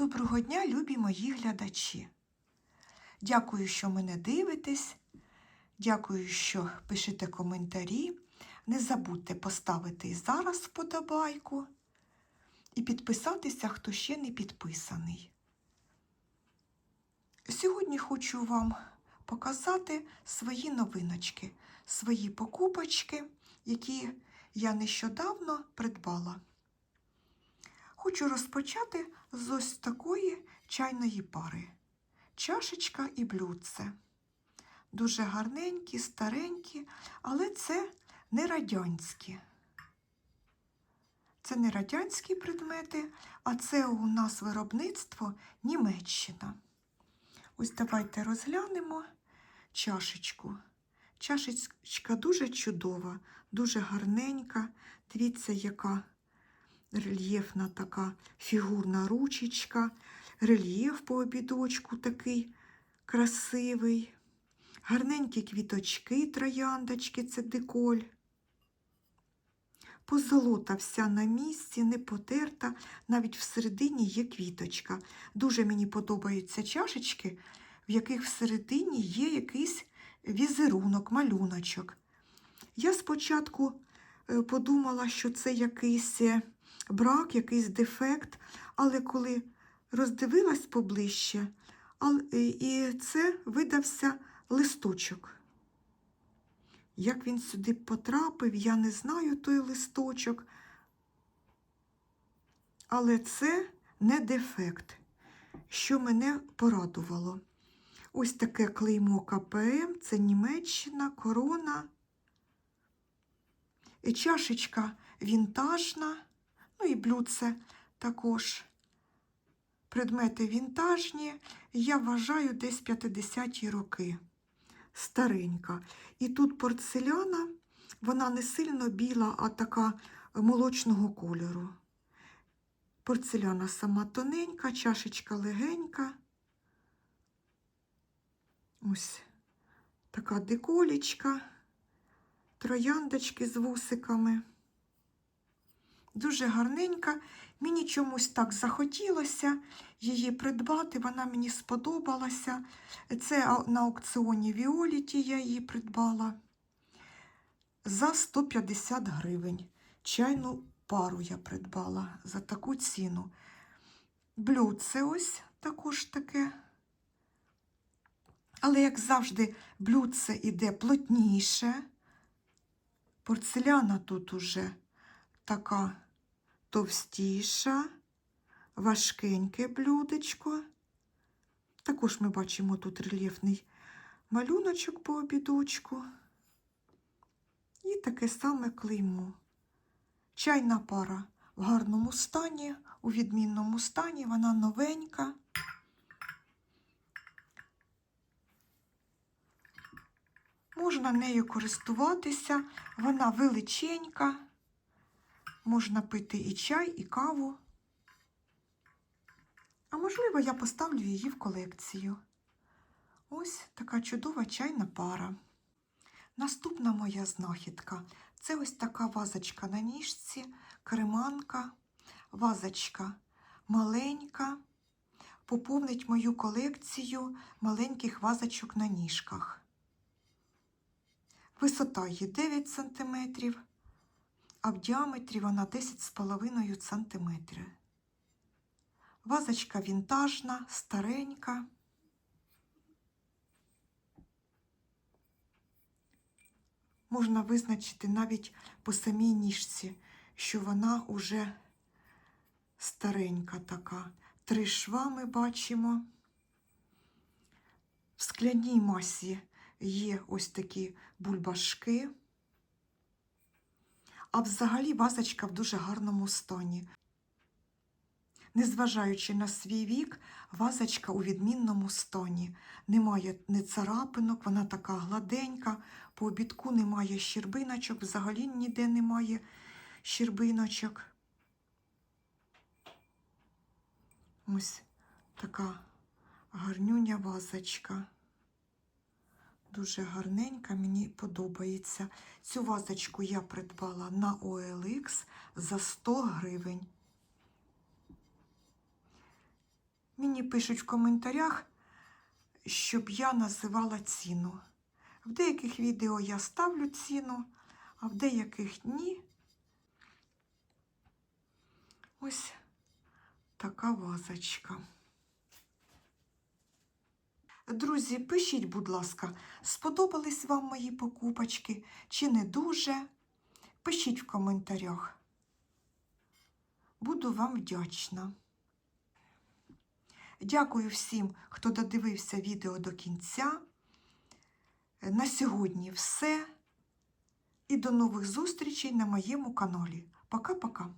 Доброго дня, любі мої глядачі. Дякую, що мене дивитесь. Дякую, що пишете коментарі. Не забудьте поставити зараз вподобайку і підписатися, хто ще не підписаний. Сьогодні хочу вам показати свої новиночки, свої покупочки, які я нещодавно придбала. Хочу розпочати з ось такої чайної пари. Чашечка і блюдце. Дуже гарненькі, старенькі, але це не радянські. Це не радянські предмети, а це у нас виробництво Німеччина. Ось давайте розглянемо чашечку. Чашечка дуже чудова, дуже гарненька. Дивіться, яка рельєфна така фігурна ручечка, рельєф по обідочку такий красивий, гарненькі квіточки, трояндочки, це деколь. Позолота вся на місці, не потерта, навіть всередині є квіточка. Дуже мені подобаються чашечки, в яких всередині є якийсь візерунок, малюночок. Я спочатку е, подумала, що це якийсь е, брак, якийсь дефект, але коли роздивилась поближче, е, і це видався листочок. Як він сюди потрапив, я не знаю той листочок. Але це не дефект, що мене порадувало. Ось таке клеймо КПМ, це Німеччина, корона. І чашечка вінтажна, ну і блюдце також. Предмети вінтажні, я вважаю, десь 50-ті роки. Старенька. І тут порцеляна, вона не сильно біла, а така молочного кольору. Порцеляна сама тоненька, чашечка легенька. Ось така деколічка, трояндочки з вусиками. Дуже гарненька. Мені чомусь так захотілося її придбати, вона мені сподобалася. Це на аукціоні Віоліті я її придбала за 150 гривень. Чайну пару я придбала за таку ціну. Блюдце ось також таке. Але, як завжди, блюдце іде плотніше. Порцеляна тут уже така товстіша, важкеньке блюдечко. Також ми бачимо тут рельєфний малюночок по обідочку. І таке саме клеймо. Чайна пара в гарному стані, у відмінному стані, вона новенька. Можна нею користуватися, вона величенька. Можна пити і чай, і каву. А можливо, я поставлю її в колекцію. Ось така чудова чайна пара. Наступна моя знахідка це ось така вазочка на ніжці, креманка, вазочка маленька. Поповнить мою колекцію маленьких вазочок на ніжках. Висота її 9 см, а в діаметрі вона 10,5 см. Вазочка вінтажна, старенька. Можна визначити навіть по самій ніжці, що вона уже старенька така. Три шва ми бачимо. В скляній масі є ось такі бульбашки. А взагалі вазочка в дуже гарному стані. Незважаючи на свій вік, вазочка у відмінному стані. Немає ні царапинок, вона така гладенька, по обідку немає щербиночок, взагалі ніде немає щербиночок. Ось така гарнюня вазочка. Дуже гарненька, мені подобається. Цю вазочку я придбала на OLX за 100 гривень. Мені пишуть в коментарях, щоб я називала ціну. В деяких відео я ставлю ціну, а в деяких ні. Ось така вазочка. Друзі, пишіть, будь ласка, сподобались вам мої покупочки чи не дуже? Пишіть в коментарях. Буду вам вдячна. Дякую всім, хто додивився відео до кінця. На сьогодні все. І до нових зустрічей на моєму каналі. Пока-пока.